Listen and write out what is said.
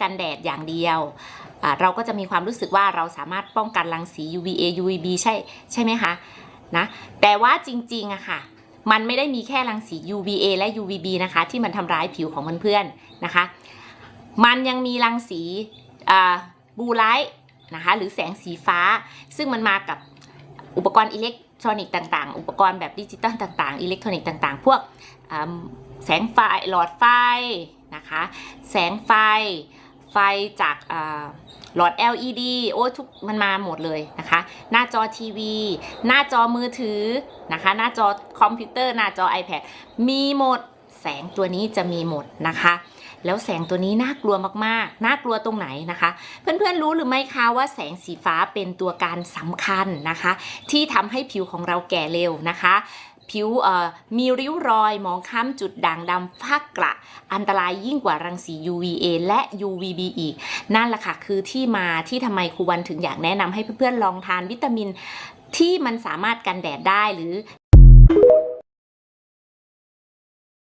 กันแดดอย่างเดียวเราก็จะมีความรู้สึกว่าเราสามารถป้องกันรังสี UVA UVB ใช่ใช่ไหมคะนะแต่ว่าจริงๆอะค่ะ มันไม่ได้มีแค่รังสี UVA และ UVB นะคะ ที่มันทำร้ายผิวของเพื่อนๆนะคะ มันยังมีรังสีบูไลท์นะคะหรือแสงสีฟ้า ซึ่งมันมากับอุปกรณ์อิเล็กทรอนิกส์ต่างๆ อุปกรณ์แบบดิจิตอลต่างๆ อิเล็กทรอนิกส์ต่างๆ พวกแสงไฟหลอดไฟ นะคะ แสงไฟ ไฟจากหลอด LED โอ้ทุกมันมาหมดเลยนะคะ หน้าจอทีวี หน้าจอมือถือนะคะ หน้าจอคอมพิวเตอร์ หน้าจอ iPad มีหมด แสงตัวนี้จะมีหมดนะคะ แล้วแสงตัวนี้น่ากลัวมากๆ น่ากลัวตรงไหนนะคะ เพื่อนๆรู้หรือไม่คะว่าแสงสีฟ้าเป็นตัวการสำคัญนะคะ ที่ทำให้ผิวของเราแก่เร็วนะคะ ผิวมีริ้วรอยหมองคล้ำจุดด่างดำฟ้ากระ อันตรายยิ่งกว่ารังสี UVA และ UVB อีก นั่นแหละค่ะคือที่มาที่ทำไมครูวันถึงอยากแนะนำให้เพื่อนๆลองทานวิตามินที่มันสามารถกันแดดได้หรือ